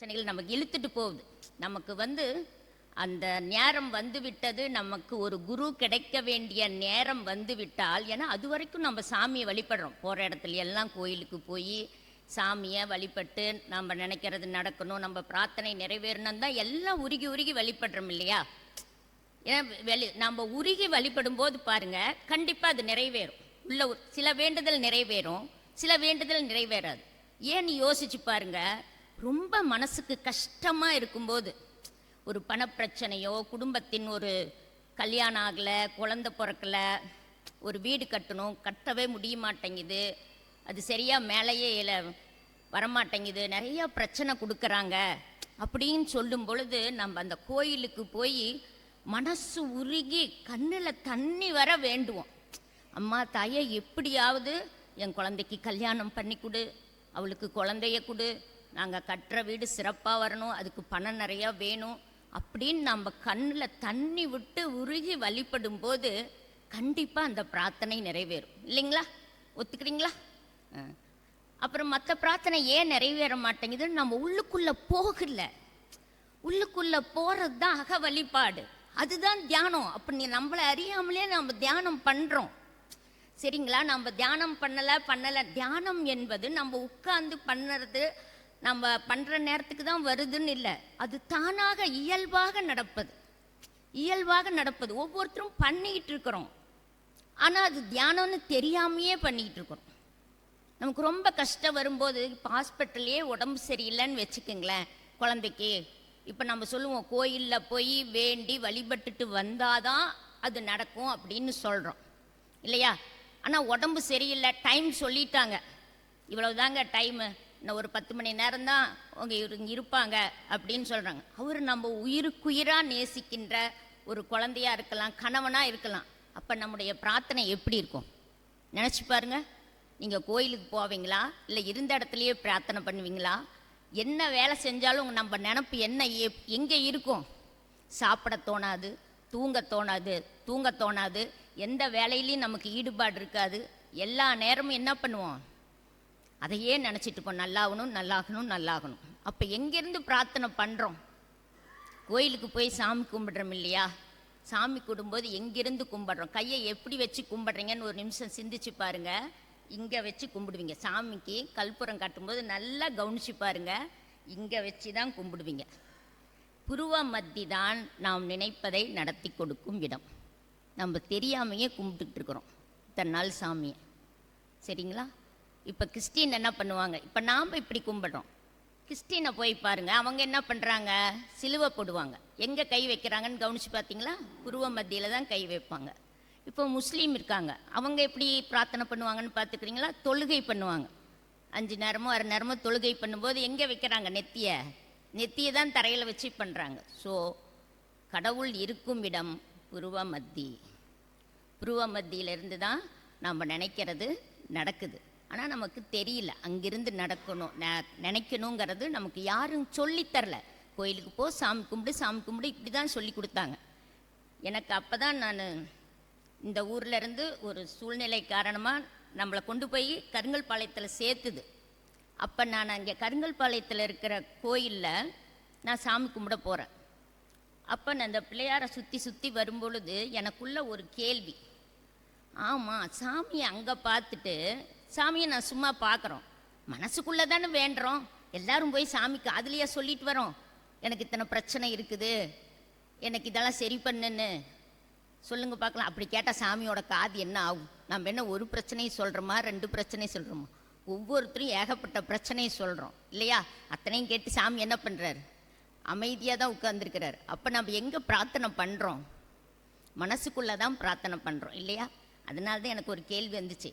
பிரச்சனைகள் நமக்கு இழுத்துட்டு போகுது. நமக்கு வந்து அந்த நேரம் வந்து விட்டது நமக்கு ஒரு குரு கிடைக்க வேண்டிய நேரம் வந்து விட்டால் ஏன்னா அது வரைக்கும் நம்ம சாமியை வழிபடுறோம். போகிற இடத்துல எல்லாம் கோயிலுக்கு போய் சாமியை வழிபட்டு நம்ம நினைக்கிறது நடக்கணும் நம்ம பிரார்த்தனை நிறைவேறணும் தான் எல்லாம் உருகி உருகி வழிபடுறோம் இல்லையா? ஏன்னா வெளி நம்ம உருகி வழிபடும் போது பாருங்கள் கண்டிப்பாக அது நிறைவேறும். உள்ள சில வேண்டுதல் நிறைவேறும் சில வேண்டுதல் நிறைவேறாது. ஏன்னு யோசிச்சு பாருங்கள் ரொம்ப மனசுக்கு கஷ்டமாக இருக்கும்போது ஒரு பணப்பிரச்சனையோ குடும்பத்தின் ஒரு கல்யாணம் ஆகலை குழந்தை பிறக்கல ஒரு வீடு கட்டணும் கட்டவே முடிய மாட்டேங்குது அது சரியாக மேலேயே இல்லை வரமாட்டேங்குது நிறையா பிரச்சனை கொடுக்குறாங்க அப்படின்னு சொல்லும் பொழுது நம்ம அந்த கோயிலுக்கு போய் மனசு உருகி கண்ணில் தண்ணி வர வேண்டுவோம். அம்மா தாயை எப்படியாவது என் குழந்தைக்கு கல்யாணம் பண்ணி கொடு அவளுக்கு குழந்தைய கொடு நாங்கள் கட்டுற வீடு சிறப்பாக வரணும் அதுக்கு பணம் நிறையா வேணும் அப்படின்னு நம்ம கண்ணில் தண்ணி விட்டு உருகி வழிபடும் போது கண்டிப்பாக அந்த பிரார்த்தனை நிறைவேறும். இல்லைங்களா? ஒத்துக்கிறீங்களா? அப்புறம் மற்ற பிரார்த்தனை ஏன் நிறைவேற மாட்டேங்குதுன்னு நம்ம உள்ளுக்குள்ளே போகல. உள்ளுக்குள்ளே போகிறது தான் அக வழிபாடு. அதுதான் தியானம். அப்படி நம்மளை அறியாமலே நம்ம தியானம் பண்ணுறோம் சரிங்களா? நம்ம தியானம் பண்ணலை பண்ணலை. தியானம் என்பது நம்ம உட்கார்ந்து பண்ணுறது நம்ம பண்ணுற நேரத்துக்கு தான் வருதுன்னு இல்லை. அது தானாக இயல்பாக நடப்பது. இயல்பாக நடப்பது. ஒவ்வொருத்தரும் பண்ணிக்கிட்டு இருக்கிறோம். ஆனால் அது தியானம்னு தெரியாமையே பண்ணிக்கிட்டு இருக்கிறோம். நமக்கு ரொம்ப கஷ்டம் வரும்போது இப்போ ஹாஸ்பிட்டல்லையே உடம்பு சரியில்லைன்னு வச்சுக்கோங்களேன் குழந்தைக்கு. இப்போ நம்ம சொல்லுவோம் கோயிலில் போய் வேண்டி வழிபட்டுட்டு வந்தாதான் அது நடக்கும் அப்படின்னு சொல்கிறோம் இல்லையா? ஆனால் உடம்பு சரியில்லை டைம் சொல்லிட்டாங்க. இவ்வளவுதாங்க டைமு ஒரு பத்து மணி நேரம் தான் அவங்க இங்கே இருப்பாங்க அப்படின்னு சொல்கிறாங்க அவர் நம்ம உயிருக்குயிராக நேசிக்கின்ற ஒரு குழந்தையாக இருக்கலாம் கணவனாக இருக்கலாம். அப்போ நம்முடைய பிரார்த்தனை எப்படி இருக்கும்? நினச்சி பாருங்க. நீங்கள் கோயிலுக்கு போவீங்களா? இல்லை இருந்த இடத்துலையே பிரார்த்தனை பண்ணுவீங்களா? என்ன வேலை செஞ்சாலும் நம்ம நினப்பு என்ன? எப்- எங்கே இருக்கும்? சாப்பிட தோணாது தூங்க தோணாது தூங்க தோணாது. எந்த வேலையிலையும் நமக்கு ஈடுபாடு இருக்காது. எல்லா நேரமும் என்ன பண்ணுவோம்? அதையே நினச்சிட்டு இருப்போம் நல்லாகணும் நல்லாகணும் நல்லாகணும். அப்போ எங்கேருந்து பிரார்த்தனை பண்ணுறோம் கோயிலுக்கு போய் சாமி கும்பிடுறோம் இல்லையா? சாமி கும்பிடும்போது எங்கிருந்து கும்பிடுறோம்? கையை எப்படி வச்சு கும்பிட்றீங்கன்னு ஒரு நிமிஷம் சிந்திச்சு பாருங்க. இங்கே வச்சு கும்பிடுவீங்க. சாமிக்கு கற்பூரம் காட்டும்போது நல்லா கவனிச்சு பாருங்க. இங்கே வச்சு தான் கும்பிடுவீங்க. புருவ மத்தி தான் நாம் நினைப்பதை நடத்தி கொடுக்கும் இடம். நம்ம தெரியாமையே கும்பிட்டுட்டு இருக்கிறோம். இத்தனை நாள் சாமியை. சரிங்களா? இப்போ கிறிஸ்டின் என்ன பண்ணுவாங்க? இப்போ நாம் இப்படி கும்பிடுறோம். கிறிஸ்டினை போய் பாருங்க அவங்க என்ன பண்ணுறாங்க சிலுவை போடுவாங்க. எங்கே கை வைக்கிறாங்கன்னு கவனிச்சு பார்த்தீங்களா குருவ மத்தியில் தான் கை வைப்பாங்க. இப்போ முஸ்லீம் இருக்காங்க. அவங்க எப்படி பிரார்த்தனை பண்ணுவாங்கன்னு பார்த்துக்கிறீங்களா தொழுகை பண்ணுவாங்க. அஞ்சு நேரமோ அரை நேரமோ தொழுகை பண்ணும்போது எங்கே வைக்கிறாங்க? நெத்தியை. நெத்தியை தான் தரையில் வச்சு பண்ணுறாங்க ஸோ கடவுள் இருக்கும் இடம் புருவ மத்தி. புருவ மத்தியிலிருந்து தான் நம்ம நினைக்கிறது நடக்குது. ஆனால் நமக்கு தெரியல அங்கிருந்து நடக்கணும் நெ- நினைக்கணுங்கிறது நமக்கு யாரும் சொல்லித் தரல. கோயிலுக்கு போ சாமி கும்பிடு சாமி கும்பிடு இப்படி தான் சொல்லி கொடுத்தாங்க. எனக்கு அப்போ தான் நான் இந்த ஊர்லேருந்து ஒரு சூழ்நிலை காரணமாக நம்மளை கொண்டு போய் கருங்கல்பாளையத்தில் சேர்த்துது. அப்போ நான் அங்கே கருங்கல்பாளையத்தில் இருக்கிற கோயிலில் நான் சாமி கும்பிட போகிறேன் அப்போ நான் அந்த பிள்ளையாரை சுற்றி சுற்றி வரும்பொழுது எனக்குள்ள ஒரு கேள்வி. ஆமாம் சாமியை அங்கே பார்த்துட்டு சாமியை நான் சும்மா பார்க்குறோம். மனசுக்குள்ளே தானே வேண்டுறோம். எல்லாரும் போய் சாமிக்கு அதுலேயே சொல்லிட்டு வரோம். எனக்கு இத்தனை பிரச்சனை இருக்குது. எனக்கு இதெல்லாம் சரி பண்ணுன்னு. சொல்லுங்க பார்க்கலாம். அப்படி கேட்டால் சாமியோட காது என்ன ஆகும்? நம்ம என்ன ஒரு பிரச்சனையும் சொல்கிறோமா ரெண்டு பிரச்சனையும் சொல்கிறோமா ஒவ்வொருத்தரும் ஏகப்பட்ட பிரச்சனையை சொல்கிறோம் இல்லையா? அத்தனையும் கேட்டு சாமி என்ன பண்ணுறாரு அமைதியாக தான் உட்காந்துருக்கிறார் அப்போ நம்ம எங்கே பிரார்த்தனை பண்ணுறோம் மனசுக்குள்ளே தான் பிரார்த்தனை பண்ணுறோம் இல்லையா? அதனால தான் எனக்கு ஒரு கேள்வி வந்துச்சு.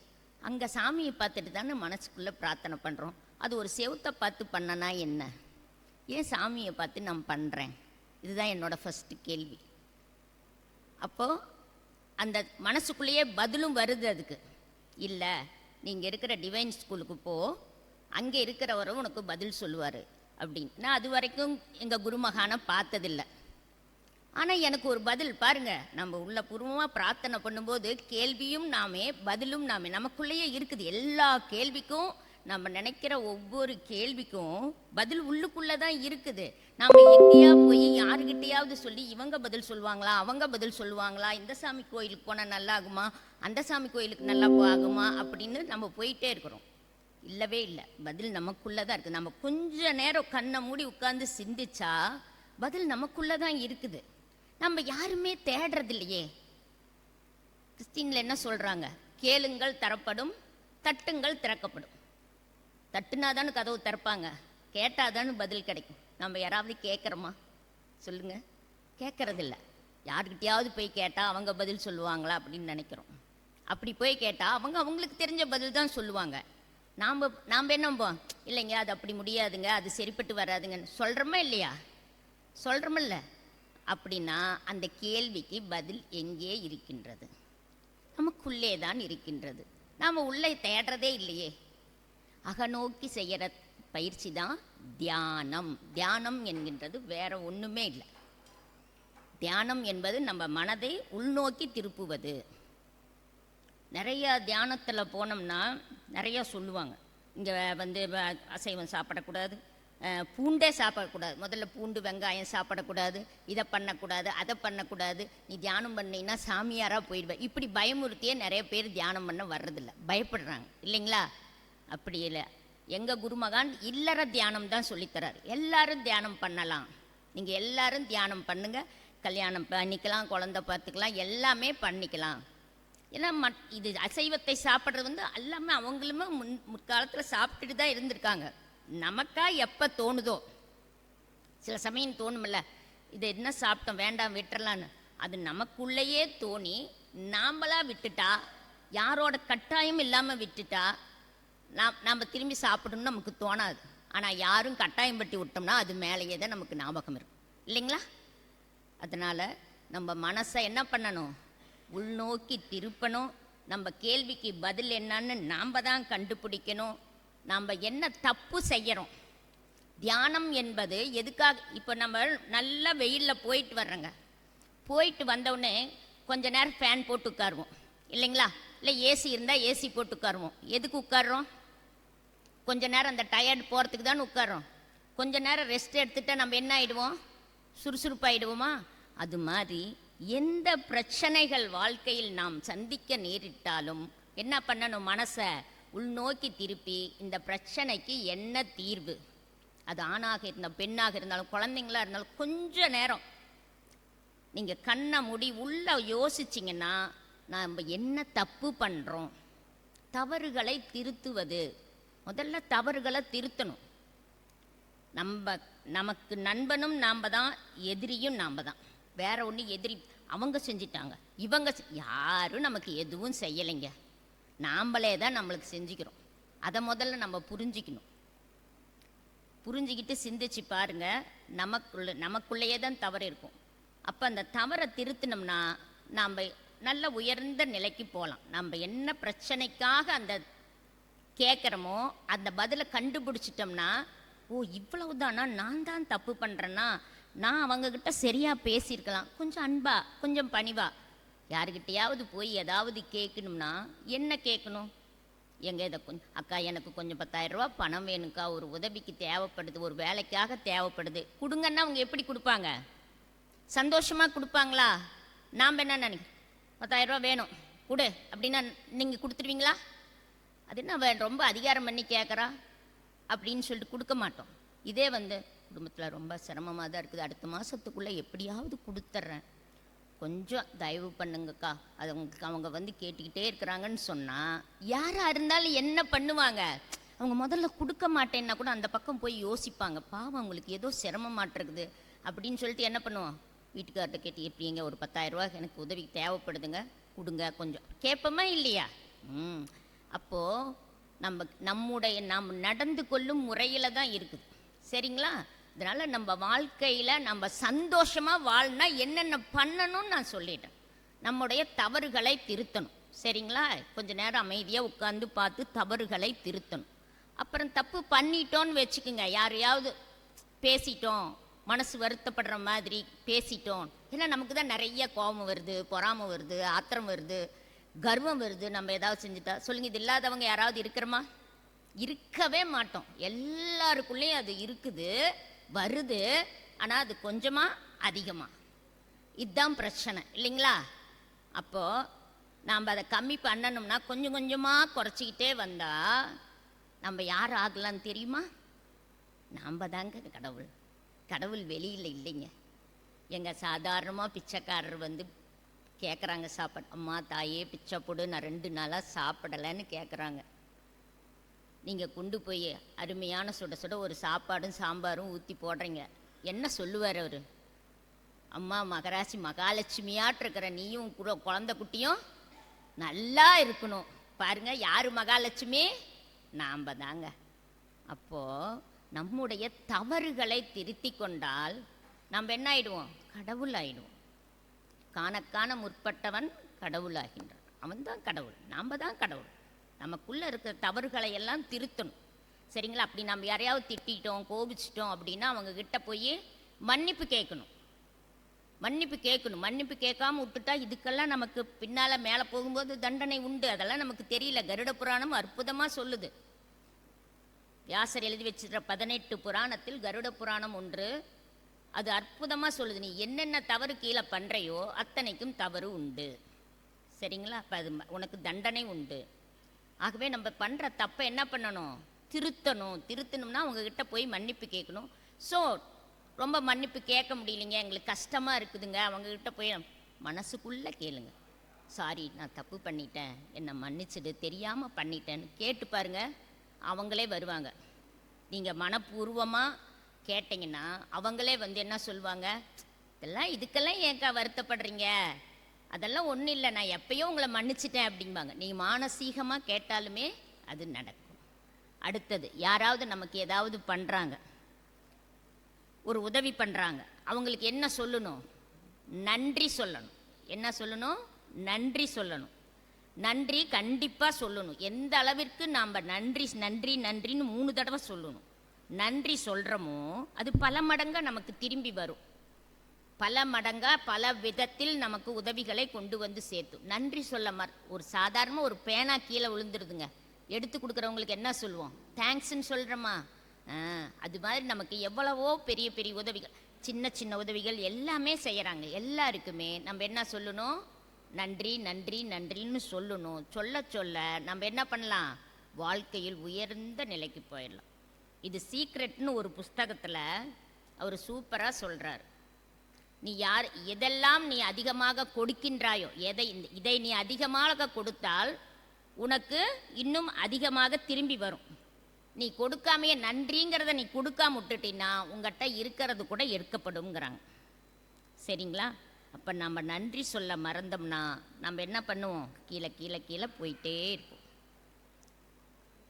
அங்கே சாமியை பார்த்துட்டு தானே மனசுக்குள்ளே பிரார்த்தனை பண்ணுறோம் அது ஒரு செவத்தை பார்த்து பண்ணனா என்ன? ஏன் சாமியை பார்த்து நான் பண்ணுறேன் இதுதான் என்னோடய ஃபஸ்ட்டு கேள்வி. அப்போது அந்த மனசுக்குள்ளேயே பதிலும் வருது அதுக்கு. இல்லை நீங்கள் இருக்கிற டிவைன் ஸ்கூலுக்கு போ அங்கே இருக்கிறவரும் உனக்கு பதில் சொல்லுவார் அப்படின்னு. நான் அது வரைக்கும் எங்கள் குருமகானை பார்த்ததில்லை. ஆனால் எனக்கு ஒரு பதில் பாருங்க. நம்ம உள்ள பூர்வமாக பிரார்த்தனை பண்ணும்போது கேள்வியும் நாமே பதிலும் நாமே நமக்குள்ளேயே இருக்குது. எல்லா கேள்விக்கும் நம்ம நினைக்கிற ஒவ்வொரு கேள்விக்கும் பதில் உள்ளுக்குள்ளே தான் இருக்குது. நாம் எங்கேயா போய் யாருக்கிட்டையாவது சொல்லி இவங்க பதில் சொல்லுவாங்களா அவங்க பதில் சொல்லுவாங்களா இந்த சாமி கோயிலுக்கு போனால் நல்லா ஆகுமா அந்த சாமி கோயிலுக்கு நல்லா ஆகுமா அப்படின்னு நம்ம போயிட்டே இருக்கிறோம். இல்லவே இல்லை. பதில் நமக்குள்ளே தான் இருக்குது நம்ம கொஞ்ச நேரம் கண்ணை மூடி உட்காந்து சிந்திச்சா பதில் நமக்குள்ளே தான் இருக்குது. நம்ம யாருமே தேடுறது இல்லையே கிறிஸ்டின்ல என்ன சொல்றாங்க? கேளுங்கள் தரப்படும். தட்டுங்கள் திறக்கப்படும். தட்டுனாதானே கதவு திறப்பாங்க. கேட்டாதானே பதில் கிடைக்கும். நம்ம யாராவது கேட்குறோமா? சொல்லுங்க. கேட்கறதில்ல. யாருக்கிட்டையாவது போய் கேட்டால் அவங்க பதில் சொல்லுவாங்களா அப்படின்னு நினைக்கிறோம். அப்படி போய் கேட்டால் அவங்க அவங்களுக்கு தெரிஞ்ச பதில் தான் சொல்லுவாங்க. நாம் நாம் என்னம்போம் இல்லைங்க அது அப்படி முடியாதுங்க அது சரிப்பட்டு வராதுங்கன்னு. சொல்கிறோமா இல்லையா? சொல்கிறோமில்ல அப்படின்னா அந்த கேள்விக்கு பதில் எங்கே இருக்கின்றது? நமக்குள்ளே தான் இருக்கின்றது. நாம் உள்ளே தேடுறதே இல்லையே. அகநோக்கி செய்கிற பயிற்சி தான் தியானம். தியானம் என்கின்றது வேற ஒன்றுமே இல்லை. தியானம் என்பது நம்ம மனதை உள்நோக்கி திருப்புவது. நிறைய தியானத்தில் போனோம்னா நிறைய சொல்லுவாங்க. இங்கே வந்து அசைவம் சாப்பிடக்கூடாது. பூண்டே சாப்பிடக்கூடாது. முதல்ல பூண்டு வெங்காயம் சாப்பிடக்கூடாது. இதை பண்ணக்கூடாது அதை பண்ணக்கூடாது. நீ தியானம் பண்ணீங்கன்னா சாமியாராக போயிடுவேன் இப்படி பயமுறுத்தியே நிறைய பேர் தியானம் பண்ண வர்றதில்ல. பயப்படுறாங்க. இல்லைங்களா? அப்படி இல்லை. எங்கள் குருமகான் இல்லற தியானம் தான் சொல்லித்தரார். எல்லாரும் தியானம் பண்ணலாம். நீங்கள் எல்லாரும் தியானம் பண்ணுங்கள் கல்யாணம் பண்ணிக்கலாம் குழந்த பார்த்துக்கலாம் எல்லாமே பண்ணிக்கலாம். ஏன்னா மட் இது அசைவத்தை சாப்பிட்றது வந்து எல்லாமே அவங்களுமே முன் முற்காலத்தில் சாப்பிட்டுட்டு தான் இருந்திருக்காங்க. நமக்கா எப்போ தோணுதோ? சில சமயம் தோணுமில்ல இதை என்ன சாப்பிட்டோம் வேண்டாம் விட்டுறலான்னு. அது நமக்குள்ளேயே தோணி நாம்பளா விட்டுட்டா யாரோட கட்டாயம் இல்லாமல் விட்டுட்டா நாம் நாம் திரும்பி சாப்பிடணும்னு நமக்கு தோணாது. ஆனால் யாரும் கட்டாயம் பட்டி விட்டோம்னா அது மேலேயே தான் நமக்கு ஞாபகம் இருக்கும். இல்லைங்களா? அதனால் நம்ம மனசை என்ன பண்ணணும்? உள்நோக்கி திருப்பணும். நம்ம கேள்விக்கு பதில் என்னன்னு நாம் தான் கண்டுபிடிக்கணும். நாம் என்ன தப்பு செய்கிறோம் தியானம் என்பது எதுக்காக? இப்போ நம்ம நல்லா வெயிலில் போயிட்டு வர்றோங்க. போயிட்டு வந்தவுடனே கொஞ்ச நேரம் ஃபேன் போட்டு உட்காருவோம். இல்லைங்களா? இல்லை ஏசி இருந்தால் ஏசி போட்டு உட்காருவோம். எதுக்கு உட்காருறோம்? கொஞ்ச நேரம் அந்த டயர்டு போகிறதுக்கு தானே உட்காரோம் கொஞ்ச நேரம் ரெஸ்ட் எடுத்துகிட்டா நம்ம என்ன ஆகிடுவோம் சுறுசுறுப்பாயிடுவோமா? அது மாதிரி எந்த பிரச்சனைகள் வாழ்க்கையில் நாம் சந்திக்க நேரிட்டாலும் என்ன பண்ணணும் மனசை? உள்நோக்கி திருப்பி இந்த பிரச்சனைக்கு என்ன தீர்வு? அது ஆணாக இருந்தால் பெண்ணாக இருந்தாலும் குழந்தைங்களா இருந்தாலும் கொஞ்ச நேரம். நீங்கள் கண்ணை முடி உள்ள யோசிச்சிங்கன்னா நாம் என்ன தப்பு பண்ணுறோம் தவறுகளை திருத்துவது. முதல்ல தவறுகளை திருத்தணும். நம்ம நமக்கு நண்பனும் நாம் தான் எதிரியும் நாம் தான். வேற ஒன்று எதிரி அவங்க செஞ்சிட்டாங்க. இவங்க செ- யாரும் நமக்கு எதுவும் செய்யலைங்க. நாம்பளே தான் நம்மளுக்கு செஞ்சுக்கிறோம். அதை முதல்ல நம்ம புரிஞ்சிக்கணும். புரிஞ்சுக்கிட்டு சிந்திச்சு பாருங்க நமக்குள்ள நமக்குள்ளேயே தான் தவறு இருக்கும். அப்போ அந்த தவறை திருத்தினோம்னா நாம் நல்ல உயர்ந்த நிலைக்கு போகலாம் நம்ம என்ன பிரச்சனைக்காக அந்த கேட்குறோமோ அந்த பதிலை கண்டுபிடிச்சிட்டோம்னா ஓ இவ்வளவுதானா? நான் தான் தப்பு பண்ணுறேன்னா நான் அவங்கக்கிட்ட சரியாக பேசியிருக்கலாம். கொஞ்சம் அன்பா கொஞ்சம் பணிவா யாருக்கிட்டையாவது போய் ஏதாவது கேட்கணும்னா என்ன கேட்கணும்? எங்க இதை கொஞ்சம் அக்கா எனக்கு கொஞ்சம் பத்தாயிரரூபா பணம் வேணுக்கா ஒரு உதவிக்கு தேவைப்படுது ஒரு வேலைக்காக தேவைப்படுது. கொடுங்கன்னா அவங்க எப்படி கொடுப்பாங்க? சந்தோஷமாக கொடுப்பாங்களா? நாம் என்ன நினைக்கிறோம் பத்தாயிரம் வேணும். கொடு. அப்படின்னா நீங்கள் கொடுத்துருவீங்களா? அது என்ன ரொம்ப அதிகாரம் பண்ணி கேட்குறா? அப்படின்னு சொல்லிட்டு கொடுக்க மாட்டோம். இதே வந்து குடும்பத்தில் ரொம்ப சிரமமாக தான் இருக்குது. அடுத்த மாதத்துக்குள்ளே எப்படியாவது கொடுத்துட்றேன் கொஞ்சம் தயவு பண்ணுங்கக்கா. அது உங்களுக்கு அவங்க வந்து கேட்டுக்கிட்டே இருக்கிறாங்கன்னு சொன்னால் யாராக இருந்தாலும் என்ன பண்ணுவாங்க? அவங்க முதல்ல கொடுக்க மாட்டேன்னா கூட அந்த பக்கம் போய் யோசிப்பாங்க. பாவம் அவங்களுக்கு ஏதோ சிரமமாட்டிருக்குது அப்படின்னு சொல்லிட்டு என்ன பண்ணுவோம்? வீட்டுக்கார்ட்ட கேட்டு எப்படிங்க ஒரு பத்தாயிரம் எனக்கு உதவி தேவைப்படுதுங்க? கொடுங்க கொஞ்சம். கேட்போமா இல்லையா? ம். அப்போது நம்ம நம்முடைய நாம் நடந்து கொள்ளும் முறையில் தான் இருக்குது. சரிங்களா? அதனால் நம்ம வாழ்க்கையில் நம்ம சந்தோஷமாக வாழ்னா என்னென்ன பண்ணணும்னு நான் சொல்லிட்டேன். நம்முடைய தவறுகளை திருத்தணும். சரிங்களா? கொஞ்ச நேரம் அமைதியாக உட்காந்து பார்த்து தவறுகளை திருத்தணும். அப்புறம் தப்பு பண்ணிட்டோன்னு வச்சுக்கோங்க. யாரையாவது பேசிட்டோம் மனசு வருத்தப்படுற மாதிரி பேசிட்டோம். ஏன்னா நமக்கு தான் நிறைய கோபம் வருது பொறாமை வருது ஆத்திரம் வருது கர்வம் வருது. நம்ம ஏதாவது செஞ்சுட்டா சொல்லுங்க இது இல்லாதவங்க யாராவது இருக்கிறோமா? இருக்கவே மாட்டோம். எல்லாருக்குள்ளேயும் அது இருக்குது. வருது ஆனால் அது கொஞ்சமாக அதிகமாக இதுதான் பிரச்சனை இல்லைங்களா? அப்போது நாம் அதை கம்மி பண்ணணும்னா கொஞ்சம் கொஞ்சமாக குறைச்சிக்கிட்டே வந்தால் நம்ம யார் ஆகலான்னு தெரியுமா? நாம் தாங்க கடவுள். கடவுள் வெளியில் இல்லைங்க. எங்கள் சாதாரணமாக பிச்சைக்காரர் வந்து கேட்குறாங்க சாப்பாடு அம்மா தாயே பிச்சை போடு நான் ரெண்டு நாளாக சாப்பிடலைன்னு கேட்குறாங்க நீங்கள் கொண்டு போய் அருமையான சுட சுட ஒரு சாப்பாடும் சாம்பாரும் ஊற்றி போடுறீங்க. என்ன சொல்லுவார் அவர்? அம்மா மகராசி மகாலட்சுமியாட்டிருக்கிற நீயும் கூட குழந்தை குட்டியும் நல்லா இருக்கணும். பாருங்க யார் மகாலட்சுமி? நாம் தாங்க. அப்போது நம்முடைய தவறுகளை திருத்தி கொண்டால் நம்ம என்ன ஆயிடுவோம்? கடவுள் ஆயிடுவோம். காணக்கான முற்பட்டவன் கடவுளாகின்றான் அவன் தான் கடவுள். நாம் தான் கடவுள். நமக்குள்ளே இருக்கிற தவறுகளை எல்லாம் திருத்தணும். சரிங்களா? அப்படி நம்ம யாரையாவது திட்டிட்டோம் கோபிச்சிட்டோம் அப்படின்னா அவங்க கிட்ட போய் மன்னிப்பு கேட்கணும். மன்னிப்பு கேட்கணும். மன்னிப்பு கேட்காம விட்டுட்டா இதுக்கெல்லாம் நமக்கு பின்னால் மேலே போகும்போது தண்டனை உண்டு. அதெல்லாம் நமக்கு தெரியல. கருட புராணம் அற்புதமாக சொல்லுது. வியாசர் எழுதி வச்சிருக்கிற பதினெட்டு புராணத்தில் கருட புராணம் ஒன்று. அது அற்புதமாக சொல்லுது. நீ என்னென்ன தவறு கீழே பண்ணுறையோ அத்தனைக்கும் தவறு உண்டு. சரிங்களா? அப்போ அது உனக்கு தண்டனை உண்டு. ஆகவே நம்ம பண்ணுற தப்பை என்ன பண்ணணும்? திருத்தணும். திருத்தணும்னா அவங்கக்கிட்ட போய் மன்னிப்பு கேட்கணும். ஸோ ரொம்ப மன்னிப்பு கேட்க முடியலைங்க. எங்களுக்கு கஷ்டமாக இருக்குதுங்க. அவங்கக்கிட்ட போய் மனசுக்குள்ளே கேளுங்க. சாரி நான் தப்பு பண்ணிட்டேன். என்னை மன்னிச்சிடு. தெரியாமல் பண்ணிட்டேன்னு கேட்டு பாருங்க. அவங்களே வருவாங்க. நீங்கள் மனப்பூர்வமாக கேட்டிங்கன்னா அவங்களே வந்து என்ன சொல்லுவாங்க இதெல்லாம் இதுக்கெல்லாம் ஏன்க்கா வருத்தப்படுறீங்க? அதெல்லாம் ஒன்றும் இல்லை நான் எப்பயோ உங்களை மன்னிச்சிட்டேன் அப்படிம்பாங்க. நீங்கள் மானசீகமாக கேட்டாலுமே அது நடக்கும். அடுத்தது யாராவது நமக்கு ஏதாவது பண்ணுறாங்க ஒரு உதவி பண்ணுறாங்க அவங்களுக்கு என்ன சொல்லணும்? நன்றி சொல்லணும். என்ன சொல்லணும்? நன்றி சொல்லணும். நன்றி கண்டிப்பாக சொல்லணும். எந்த அளவிற்கு நாம் நன்றி நன்றி நன்றின்னு மூணு தடவை சொல்லணும். நன்றி சொல்கிறோமோ அது பல மடங்காக நமக்கு திரும்பி வரும். பல மடங்காக பல விதத்தில் நமக்கு உதவிகளை கொண்டு வந்து சேர்த்தும் நன்றி சொல்ல மற ஒரு சாதாரண ஒரு பேனா கீழே விழுந்துருதுங்க. எடுத்து கொடுக்குறவங்களுக்கு என்ன சொல்லுவோம்? தேங்க்ஸ்ன்னு சொல்கிறோமா அது மாதிரி நமக்கு எவ்வளவோ பெரிய பெரிய உதவிகள் சின்ன சின்ன உதவிகள் எல்லாமே செய்கிறாங்க எல்லாருக்குமே நம்ம என்ன சொல்லணும்? நன்றி நன்றி நன்றின்னு சொல்லணும். சொல்ல சொல்ல நம்ம என்ன பண்ணலாம்? வாழ்க்கையில் உயர்ந்த நிலைக்கு போயிடலாம். இது சீக்ரெட்னு ஒரு புஸ்தகத்தில் அவர் சூப்பராக சொல்கிறார் நீ யார் எதெல்லாம் நீ அதிகமாக கொடுக்கின்றாயோ எதை இந்த- இதை நீ அதிகமாக கொடுத்தால் உனக்கு இன்னும் அதிகமாக திரும்பி வரும். நீ கொடுக்காமையே நன்றிங்கிறத நீ கொடுக்காம விட்டுட்டீன்னா உங்ககிட்ட இருக்கிறது கூட எடுக்கப்படுங்கிறாங்க சரிங்களா? அப்போ நம்ம நன்றி சொல்ல மறந்தோம்னா நம்ம என்ன பண்ணுவோம்? கீழே கீழே கீழே போயிட்டே இருப்போம்.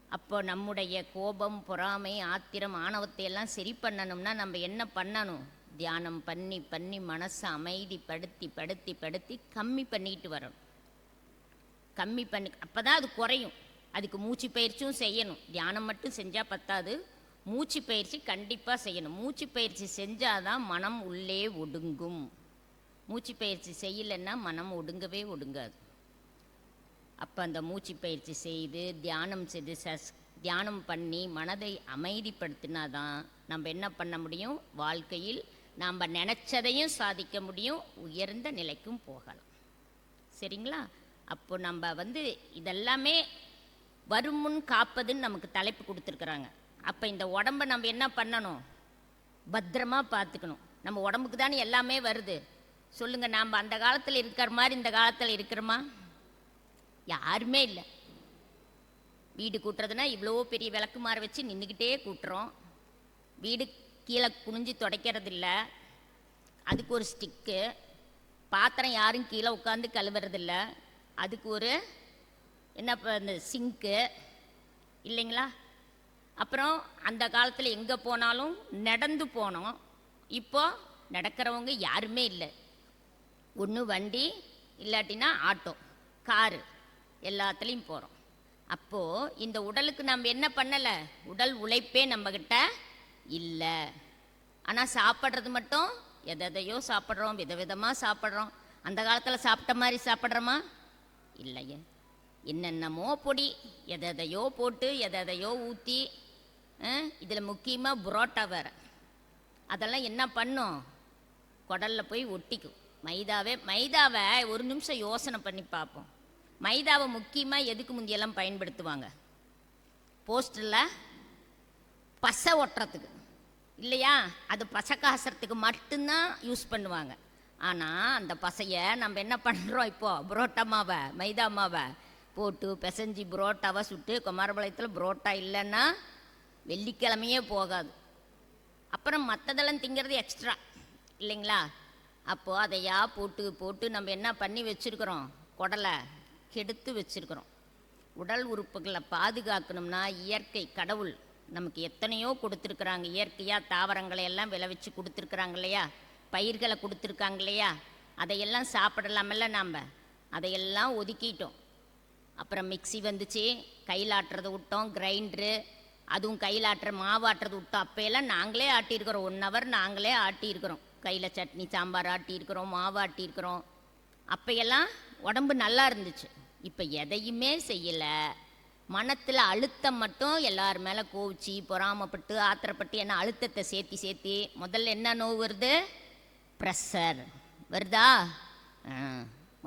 அப்போ நம்முடைய கோபம் பொறாமை ஆத்திரம் ஆணவத்தை எல்லாம் சரி பண்ணணும்னா நம்ம என்ன பண்ணணும்? தியானம் பண்ணி பண்ணி மனசை அமைதிப்படுத்தி படுத்தி படுத்தி கம்மி பண்ணிட்டு வரணும். கம்மி பண்ணி அப்போ தான் அது குறையும். அதுக்கு மூச்சு பயிற்சியும் செய்யணும். தியானம் மட்டும் செஞ்சால் பத்தாது. மூச்சு பயிற்சி கண்டிப்பாக செய்யணும். மூச்சு பயிற்சி செஞ்சால் தான் மனம் உள்ளே ஒடுங்கும். மூச்சு பயிற்சி செய்யலைன்னா மனம் ஒடுங்கவே ஒடுங்காது. அப்போ அந்த மூச்சு பயிற்சி செய்து தியானம் செய்து சஸ் தியானம் பண்ணி மனதை அமைதிப்படுத்தினா தான் நம்ம என்ன பண்ண முடியும்? வாழ்க்கையில் நாம் நினச்சதையும் சாதிக்க முடியும் உயர்ந்த நிலைக்கும் போகலாம். சரிங்களா? அப்போ நம்ம வந்து இதெல்லாமே வருமுன் காப்பதுன்னு நமக்கு தலைப்பு கொடுத்துருக்குறாங்க. அப்போ இந்த உடம்ப நம்ம என்ன பண்ணணும்? பத்திரமா பார்த்துக்கணும். நம்ம உடம்புக்கு தானே எல்லாமே வருது. சொல்லுங்கள் நாம் அந்த காலத்தில் இருக்கிற மாதிரி இந்த காலத்தில் இருக்கிறோமா? யாருமே இல்லை. வீடு கூட்டுறதுனா இவ்வளோ பெரிய விளக்குமாற வச்சு நின்றுக்கிட்டே கூட்டுறோம். வீடு கீழே குனிஞ்சு துடைக்கிறதில்ல. அதுக்கு ஒரு ஸ்டிக்கு பாத்திரம் யாரும் கீழே உட்காந்து கழுவுறதில்ல. அதுக்கு ஒரு என்ன ப- இந்த சிங்க்கு இல்லைங்களா? அப்புறம் அந்த காலத்தில் எங்கே போனாலும் நடந்து போனோம். இப்போ நடக்கிறவங்க யாருமே இல்லை. ஒன்று வண்டி இல்லாட்டினா ஆட்டோ காரு எல்லாத்துலேயும் போகிறோம் அப்போது இந்த உடலுக்கு நம்ம என்ன பண்ணலை? உடல் உழைப்பே நம்மக்கிட்ட இல்லை. ஆனால் சாப்பிட்றது மட்டும் எதையோ சாப்பிட்றோம் விதவிதமாக சாப்பிட்றோம். அந்த காலத்தில் சாப்பிட்ட மாதிரி சாப்பிட்றோமா? இல்லையே. என்னென்னமோ பொடி எதை எதையோ போட்டு எதை எதையோ ஊற்றி இதில் முக்கியமாக புரோட்டா வேறு. அதெல்லாம் என்ன பண்ணும்? குடலில் போய் ஒட்டிக்கும். மைதாவே மைதாவை ஒரு நிமிஷம் யோசனை பண்ணி பார்ப்போம். மைதாவை முக்கியமாக எதுக்கு முந்தியெல்லாம் பயன்படுத்துவாங்க? போஸ்டரில் பசை ஒட்டுறதுக்கு. இல்லையா? அது பசை மட்டும்தான் யூஸ் பண்ணுவாங்க. ஆனால் அந்த பசையை நம்ம என்ன பண்ணுறோம் இப்போது புரோட்டா மாவை மைதா மாவை போட்டு பிசைஞ்சு புரோட்டாவை சுட்டு குமாரபாளையத்தில் புரோட்டா இல்லைன்னா வெள்ளிக்கிழமையே போகாது. அப்புறம் மற்றதெல்லாம் திங்கிறது எக்ஸ்ட்ரா இல்லைங்களா? அப்போது அதையா போட்டு போட்டு நம்ம என்ன பண்ணி வச்சுருக்குறோம்? குடலை கெடுத்து வச்சுருக்குறோம். உடல் உறுப்புகளை பாதுகாக்கணும்னா இயற்கை கடவுள் நமக்கு எத்தனையோ கொடுத்துருக்குறாங்க. இயற்கையாக தாவரங்களை எல்லாம் விளைவிச்சு கொடுத்துருக்குறாங்க இல்லையா? பயிர்களை கொடுத்துருக்காங்க இல்லையா? அதையெல்லாம் சாப்பிடலாமல்ல நாம்? அதையெல்லாம் ஒதுக்கிட்டோம். அப்புறம் மிக்ஸி வந்துச்சு கையில் ஆட்டுறது விட்டோம் கிரைண்டரு அதுவும் கையில் ஆட்டுற மாவாட்டுறது விட்டோம். அப்போயெல்லாம் நாங்களே ஆட்டியிருக்கிறோம். ஒன் ஹவர் நாங்களே ஆட்டியிருக்கிறோம். கையில் சட்னி சாம்பார் ஆட்டியிருக்கிறோம் மாவு ஆட்டியிருக்கிறோம். அப்போயெல்லாம் உடம்பு நல்லா இருந்துச்சு. இப்போ எதையுமே செய்யலை. மனத்தில் அழுத்தம் மட்டும் எல்லார் மேலே கோவிச்சு பொறாமப்பட்டு ஆத்திரப்பட்டு என்ன அழுத்தத்தை சேர்த்தி சேர்த்தி முதல்ல என்ன நோவு வருது? ப்ரெஷர். வருதா?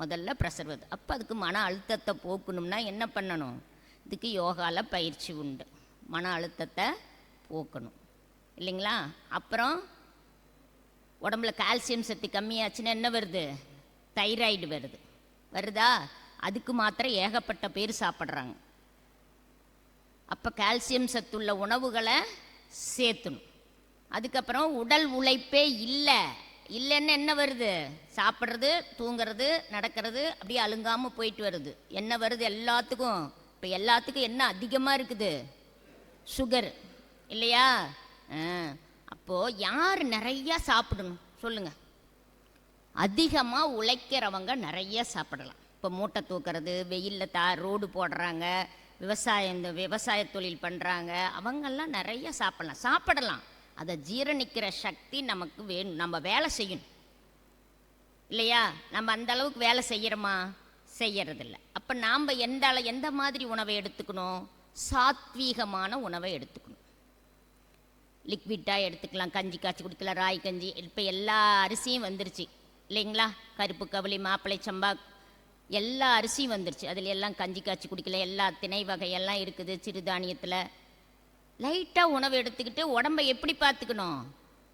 முதல்ல ப்ரெஷர் வருது. அப்போ அதுக்கு மன அழுத்தத்தை போக்கணும்னா என்ன பண்ணணும்? இதுக்கு யோகாவில் பயிற்சி உண்டு. மன அழுத்தத்தை போக்கணும். இல்லைங்களா? அப்புறம் உடம்புல கால்சியம் சத்து கம்மியாச்சுன்னா என்ன வருது? தைராய்டு வருது. வருதா? அதுக்கு மாத்திரம் ஏகப்பட்ட பேர் சாப்பிட்றாங்க. அப்போ கால்சியம் சத்துள்ள உணவுகளை சேர்த்தணும். அதுக்கப்புறம் உடல் உழைப்பே இல்லை. இல்லைன்னு என்ன வருது? சாப்பிட்றது தூங்குறது நடக்கிறது அப்படியே அலுங்காமல் போயிட்டு வருது. என்ன வருது எல்லாத்துக்கும்? இப்போ எல்லாத்துக்கும் என்ன அதிகமாக இருக்குது? சுகர் இல்லையா? அப்போது யார் நிறையா சாப்பிடணும்? சொல்லுங்கள் அதிகமாக உழைக்கிறவங்க நிறைய சாப்பிடலாம். இப்போ மூட்டை தூக்கிறது வெயிலில் தா ரோடு போடுறாங்க. விவசாயம் இந்த விவசாய தொழில் பண்ணுறாங்க அவங்கெல்லாம் நிறைய சாப்பிடலாம். சாப்பிடலாம். அதை ஜீரணிக்கிற சக்தி நமக்கு வேணும். நம்ம வேலை செய்யணும். இல்லையா? நம்ம அந்த அளவுக்கு வேலை செய்கிறோமா செய்யறதில்ல. அப்போ நாம் எந்த எந்த மாதிரி உணவை எடுத்துக்கணும்? சாத்வீகமான உணவை எடுத்துக்கணும். லிக்விட்டாக எடுத்துக்கலாம். கஞ்சி காய்ச்சி குடிக்கலாம். ராய் கஞ்சி. இப்போ எல்லா அரிசியும் வந்துருச்சு. இல்லைங்களா? கருப்பு கவளி மாப்பிளை சம்பா எல்லா அரிசியும் வந்துருச்சு. அதில் எல்லாம் கஞ்சி காய்ச்சி குடிக்கல. எல்லா திணை வகையெல்லாம் இருக்குது சிறுதானியத்தில். லைட்டாக உணவு எடுத்துக்கிட்டு உடம்பை எப்படி பார்த்துக்கணும்?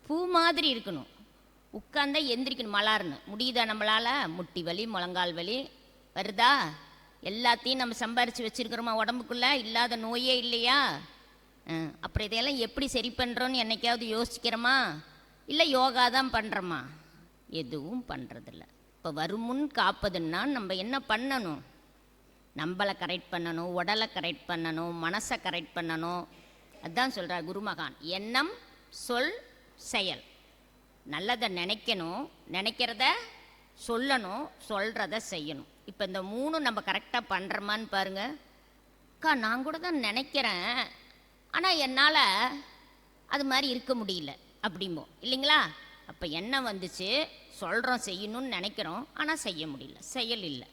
பூ மாதிரி இருக்கணும். உட்காந்தா எந்திரிக்கணும் மலார்னு. முடியுதா நம்மளால்? முட்டி வலி முழங்கால் வலி. வருதா? எல்லாத்தையும் நம்ம சம்பாரித்து வச்சுருக்கிறோமா உடம்புக்குள்ளே? இல்லாத நோயே இல்லையா? அப்புறம் இதையெல்லாம் எப்படி சரி பண்ணுறோன்னு என்னைக்காவது யோசிக்கிறோமா? இல்லை யோகா தான் பண்ணுறோமா எதுவும் பண்ணுறதில்ல இப்போ வருமுன் காப்பதுன்னா நம்ம என்ன பண்ணணும்? நம்மளை கரெக்ட் பண்ணணும் உடலை கரெக்ட் பண்ணணும் மனசை கரெக்ட் பண்ணணும். அதுதான் சொல்கிறார் குருமகான். எண்ணம் சொல் செயல். நல்லதை நினைக்கணும் நினைக்கிறத சொல்லணும் சொல்கிறத செய்யணும். இப்போ இந்த மூணும் நம்ம கரெக்டாக பண்ணுறோமான்னு பாருங்க. அக்கா நான் கூட தான் நினைக்கிறேன். ஆனால் என்னால் அது மாதிரி இருக்க முடியல. அப்படிம்போ. இல்லைங்களா? அப்போ எண்ணம் வந்துச்சு. சொல்கிறோம் செய்யணும்னு நினைக்கிறோம் ஆனால் செய்ய முடியல செயல் இல்லை.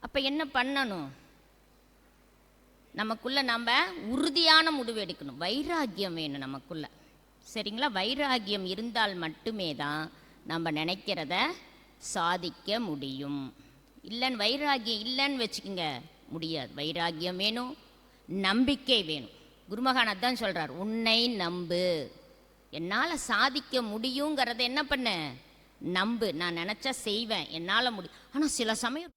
அப்போ என்ன பண்ணணும்? நமக்குள்ளே நம்ம உறுதியான முடிவு எடுக்கணும். வைராக்கியம் வேணும் நமக்குள்ளே. சரிங்களா? வைராக்கியம் இருந்தால் மட்டுமே தான் நம்ம நினைக்கிறத சாதிக்க முடியும். இல்லைன்னு வைராகியம் இல்லைன்னு வச்சுக்கோங்க. முடியாது. வைராகியம் வேணும் நம்பிக்கை வேணும். குருமகான் அதான் சொல்றார் உன்னை நம்பு. என்னால் சாதிக்க முடியுங்கிறத என்ன பண்ண? நம்பு. நான் நினச்சா செய்வேன். என்னால் முடியும் ஆனால் சில சமயம்